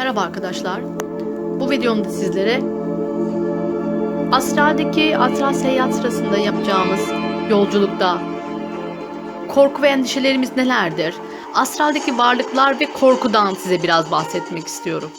Merhaba arkadaşlar. Bu videomda sizlere astraldeki astral seyahat sırasında yapacağımız yolculukta korku ve endişelerimiz nelerdir? Astraldeki varlıklar ve korkudan size biraz bahsetmek istiyorum.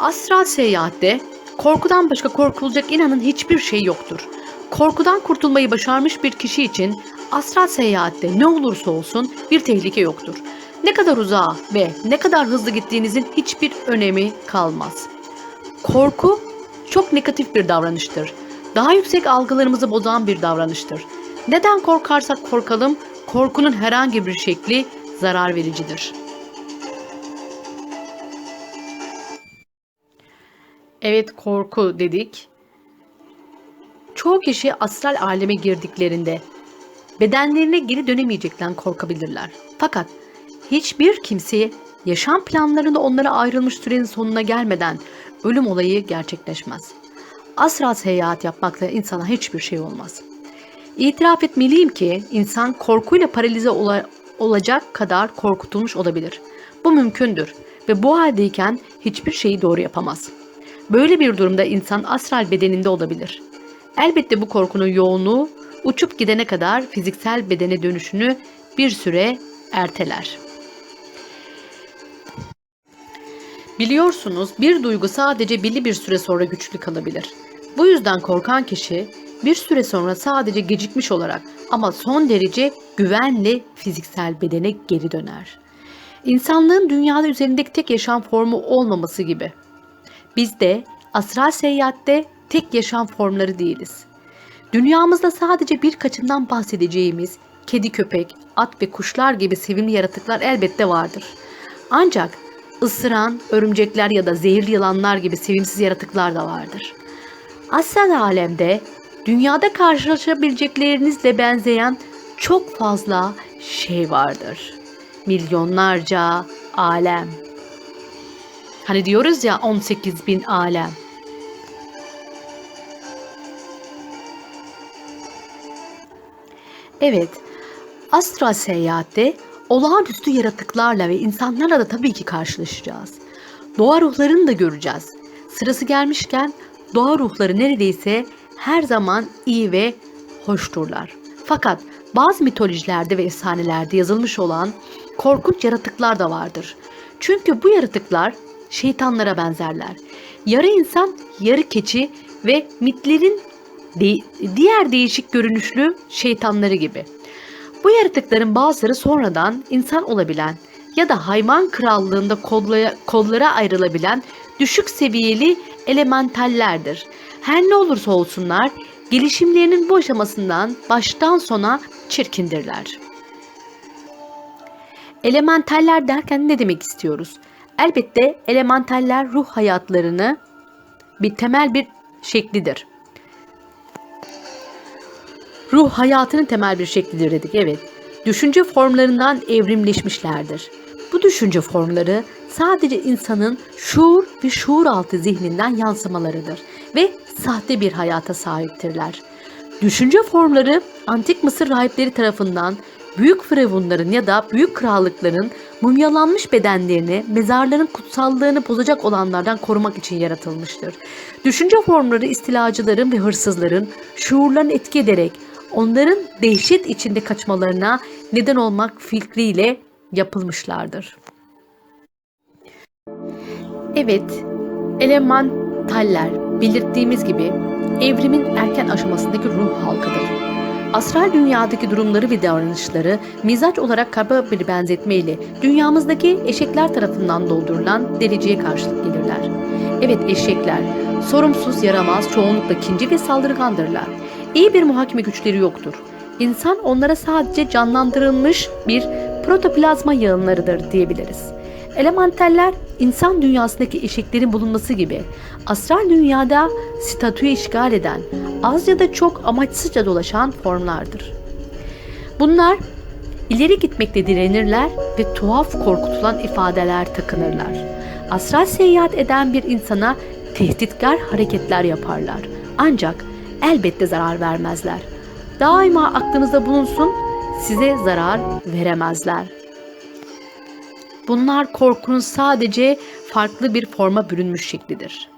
Astral seyahatte korkudan başka korkulacak inanın hiçbir şey yoktur. Korkudan kurtulmayı başarmış bir kişi için astral seyahatte ne olursa olsun bir tehlike yoktur. Ne kadar uzağa ve ne kadar hızlı gittiğinizin hiçbir önemi kalmaz. Korku çok negatif bir davranıştır. Daha yüksek algılarımızı bozan bir davranıştır. Neden korkarsak korkalım, korkunun herhangi bir şekli zarar vericidir. Evet korku dedik. Çoğu kişi astral aleme girdiklerinde bedenlerine geri dönemeyecekten korkabilirler. Fakat hiçbir kimseye yaşam planlarında onlara ayrılmış sürenin sonuna gelmeden ölüm olayı gerçekleşmez. Astral seyahat yapmakla insana hiçbir şey olmaz. İtiraf etmeliyim ki insan korkuyla paralize ola- olacak kadar korkutulmuş olabilir. Bu mümkündür ve bu haldeyken hiçbir şeyi doğru yapamaz. Böyle bir durumda insan astral bedeninde olabilir. Elbette bu korkunun yoğunluğu uçup gidene kadar fiziksel bedene dönüşünü bir süre erteler. Biliyorsunuz bir duygu sadece belli bir süre sonra güçlü kalabilir. Bu yüzden korkan kişi bir süre sonra sadece gecikmiş olarak ama son derece güvenle fiziksel bedene geri döner. İnsanlığın dünyada üzerindeki tek yaşam formu olmaması gibi. Biz de astral seyahatte tek yaşam formları değiliz. Dünyamızda sadece birkaçından bahsedeceğimiz kedi, köpek, at ve kuşlar gibi sevimli yaratıklar elbette vardır. Ancak ısıran, örümcekler ya da zehirli yılanlar gibi sevimsiz yaratıklar da vardır. Astral alemde dünyada karşılaşabileceklerinizle benzeyen çok fazla şey vardır. Milyonlarca alem. Hani diyoruz ya 18 bin alem. Evet, astral seyahatte olağanüstü yaratıklarla ve insanlarla da tabii ki karşılaşacağız. Doğa ruhlarını da göreceğiz. Sırası gelmişken doğa ruhları neredeyse her zaman iyi ve hoşturlar. Fakat bazı mitolojilerde ve efsanelerde yazılmış olan korkunç yaratıklar da vardır. Çünkü bu yaratıklar şeytanlara benzerler. Yarı insan, yarı keçi ve mitlerin de- diğer değişik görünüşlü şeytanları gibi. Bu yaratıkların bazıları sonradan insan olabilen ya da hayvan krallığında kollaya- kollara ayrılabilen düşük seviyeli elementallerdir. Her ne olursa olsunlar gelişimlerinin bu aşamasından baştan sona çirkindirler. Elementaller derken ne demek istiyoruz? Elbette elementaller ruh hayatlarını bir temel bir şeklidir. Ruh hayatının temel bir şeklidir dedik evet. Düşünce formlarından evrimleşmişlerdir. Bu düşünce formları sadece insanın şuur ve şuur altı zihninden yansımalarıdır ve sahte bir hayata sahiptirler. Düşünce formları antik Mısır rahipleri tarafından büyük firavunların ya da büyük krallıkların mumyalanmış bedenlerini mezarların kutsallığını bozacak olanlardan korumak için yaratılmıştır. Düşünce formları istilacıların ve hırsızların şuurlarını etki ederek onların dehşet içinde kaçmalarına neden olmak fikriyle yapılmışlardır. Evet, elementaller belirttiğimiz gibi evrimin erken aşamasındaki ruh halkıdır. Astral dünyadaki durumları ve davranışları mizaç olarak kaba bir benzetmeyle dünyamızdaki eşekler tarafından doldurulan dereceye karşılık gelirler. Evet eşekler sorumsuz, yaramaz, çoğunlukla kinci ve saldırgandırlar. İyi bir muhakeme güçleri yoktur. İnsan onlara sadece canlandırılmış bir protoplazma yığınlarıdır diyebiliriz. Elementaller insan dünyasındaki eşeklerin bulunması gibi astral dünyada statüyü işgal eden, az ya da çok amaçsızca dolaşan formlardır. Bunlar ileri gitmekte direnirler ve tuhaf korkutulan ifadeler takınırlar. Astral seyahat eden bir insana tehditkar hareketler yaparlar. Ancak elbette zarar vermezler. Daima aklınızda bulunsun, size zarar veremezler. Bunlar korkunun sadece farklı bir forma bürünmüş şeklidir.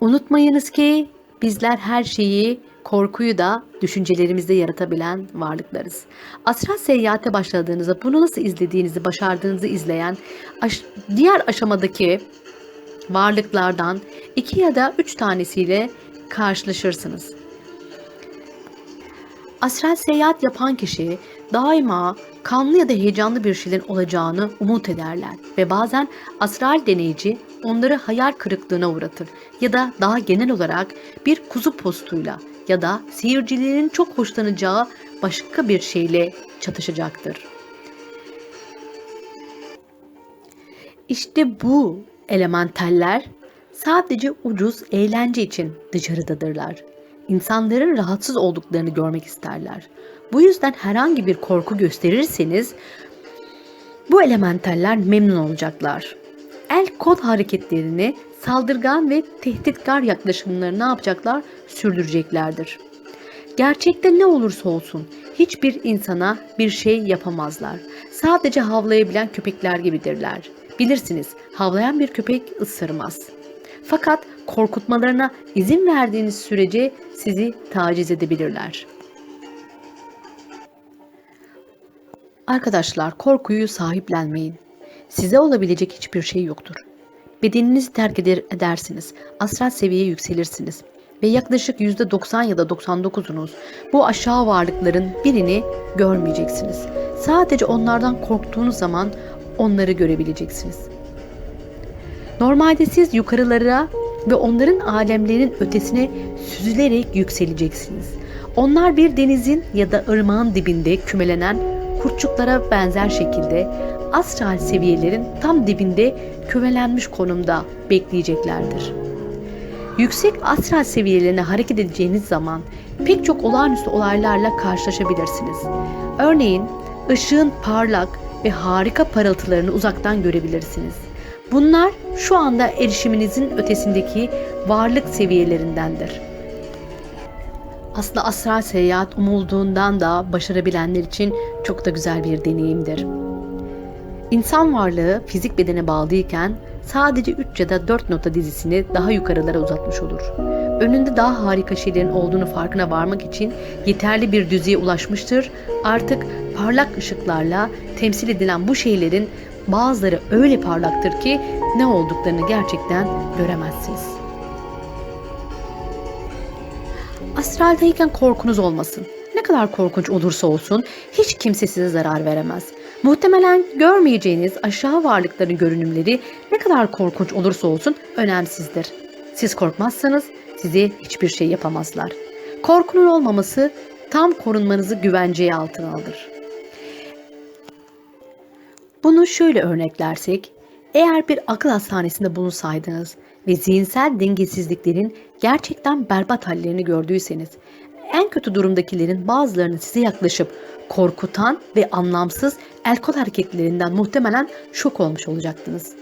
Unutmayınız ki bizler her şeyi, korkuyu da düşüncelerimizde yaratabilen varlıklarız. Astral seyahate başladığınızda bunu nasıl izlediğinizi, başardığınızı izleyen aş- diğer aşamadaki varlıklardan iki ya da üç tanesiyle karşılaşırsınız. Astral seyahat yapan kişi daima kanlı ya da heyecanlı bir şeylerin olacağını umut ederler ve bazen astral deneyici onları hayal kırıklığına uğratır ya da daha genel olarak bir kuzu postuyla ya da seyircilerin çok hoşlanacağı başka bir şeyle çatışacaktır. İşte bu elementaller sadece ucuz eğlence için dışarıdadırlar. İnsanların rahatsız olduklarını görmek isterler. Bu yüzden herhangi bir korku gösterirseniz bu elementaller memnun olacaklar. El kol hareketlerini saldırgan ve tehditkar yaklaşımları ne yapacaklar? Sürdüreceklerdir. Gerçekte ne olursa olsun hiçbir insana bir şey yapamazlar. Sadece havlayabilen köpekler gibidirler. Bilirsiniz havlayan bir köpek ısırmaz. Fakat korkutmalarına izin verdiğiniz sürece sizi taciz edebilirler. Arkadaşlar korkuyu sahiplenmeyin. Size olabilecek hiçbir şey yoktur. Bedeninizi terk eder, edersiniz. Astral seviyeye yükselirsiniz. Ve yaklaşık %90 ya da 99'unuz bu aşağı varlıkların birini görmeyeceksiniz. Sadece onlardan korktuğunuz zaman onları görebileceksiniz. Normalde siz yukarılara ve onların alemlerinin ötesine süzülerek yükseleceksiniz. Onlar bir denizin ya da ırmağın dibinde kümelenen kurtçuklara benzer şekilde astral seviyelerin tam dibinde kümelenmiş konumda bekleyeceklerdir. Yüksek astral seviyelerine hareket edeceğiniz zaman pek çok olağanüstü olaylarla karşılaşabilirsiniz. Örneğin ışığın parlak ve harika parıltılarını uzaktan görebilirsiniz. Bunlar şu anda erişiminizin ötesindeki varlık seviyelerindendir. Aslında astral seyahat umulduğundan da başarabilenler için çok da güzel bir deneyimdir. İnsan varlığı fizik bedene bağlıyken sadece 3 ya da 4 nota dizisini daha yukarılara uzatmış olur. Önünde daha harika şeylerin olduğunu farkına varmak için yeterli bir düzeye ulaşmıştır. Artık parlak ışıklarla temsil edilen bu şeylerin bazıları öyle parlaktır ki ne olduklarını gerçekten göremezsiniz. Astraldeyken korkunuz olmasın. Ne kadar korkunç olursa olsun hiç kimse size zarar veremez. Muhtemelen görmeyeceğiniz aşağı varlıkların görünümleri ne kadar korkunç olursa olsun önemsizdir. Siz korkmazsanız size hiçbir şey yapamazlar. Korkunun olmaması tam korunmanızı güvenceye altına alır. Bunu şöyle örneklersek, eğer bir akıl hastanesinde bulunsaydınız ve zihinsel dengesizliklerin gerçekten berbat hallerini gördüyseniz, en kötü durumdakilerin bazılarının size yaklaşıp korkutan ve anlamsız el kol hareketlerinden muhtemelen şok olmuş olacaktınız.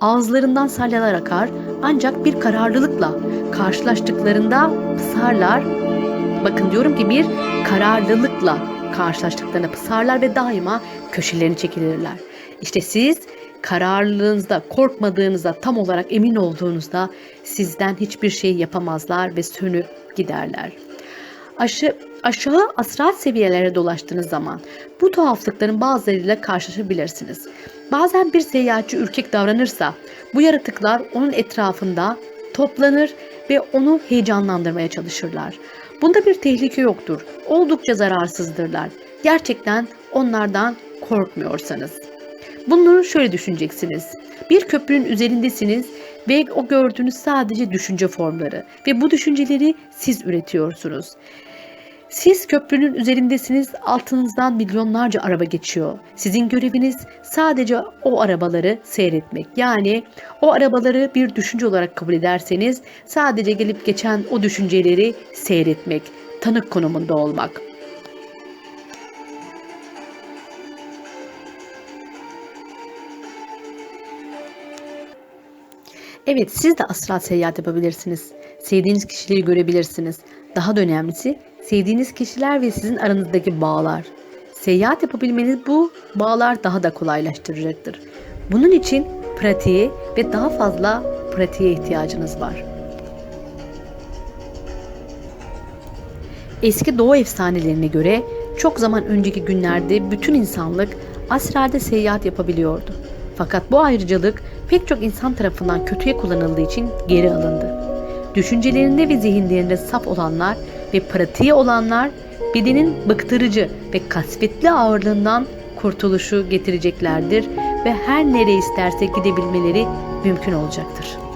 Ağızlarından salyalar akar ancak bir kararlılıkla karşılaştıklarında pısarlar. Bakın diyorum ki bir kararlılıkla karşılaştıklarında pısarlar ve daima köşelerini çekilirler. İşte siz kararlılığınızda, korkmadığınızda, tam olarak emin olduğunuzda sizden hiçbir şey yapamazlar ve sönüp giderler. Aşı, aşağı astral seviyelere dolaştığınız zaman bu tuhaflıkların bazılarıyla karşılaşabilirsiniz. Bazen bir seyahatçi ürkek davranırsa bu yaratıklar onun etrafında toplanır ve onu heyecanlandırmaya çalışırlar. Bunda bir tehlike yoktur. Oldukça zararsızdırlar. Gerçekten onlardan korkmuyorsanız. Bunu şöyle düşüneceksiniz. Bir köprünün üzerindesiniz ve o gördüğünüz sadece düşünce formları ve bu düşünceleri siz üretiyorsunuz. Siz köprünün üzerindesiniz, altınızdan milyonlarca araba geçiyor. Sizin göreviniz sadece o arabaları seyretmek. Yani o arabaları bir düşünce olarak kabul ederseniz sadece gelip geçen o düşünceleri seyretmek, tanık konumunda olmak. Evet siz de astral seyahat yapabilirsiniz. Sevdiğiniz kişileri görebilirsiniz. Daha da önemlisi sevdiğiniz kişiler ve sizin aranızdaki bağlar. Seyahat yapabilmeniz bu bağlar daha da kolaylaştıracaktır. Bunun için pratiğe ve daha fazla pratiğe ihtiyacınız var. Eski doğu efsanelerine göre çok zaman önceki günlerde bütün insanlık astralde seyahat yapabiliyordu. Fakat bu ayrıcalık pek çok insan tarafından kötüye kullanıldığı için geri alındı. Düşüncelerinde ve zihinlerinde saf olanlar ve pratiği olanlar bedenin bıktırıcı ve kasvetli ağırlığından kurtuluşu getireceklerdir ve her nereye isterse gidebilmeleri mümkün olacaktır.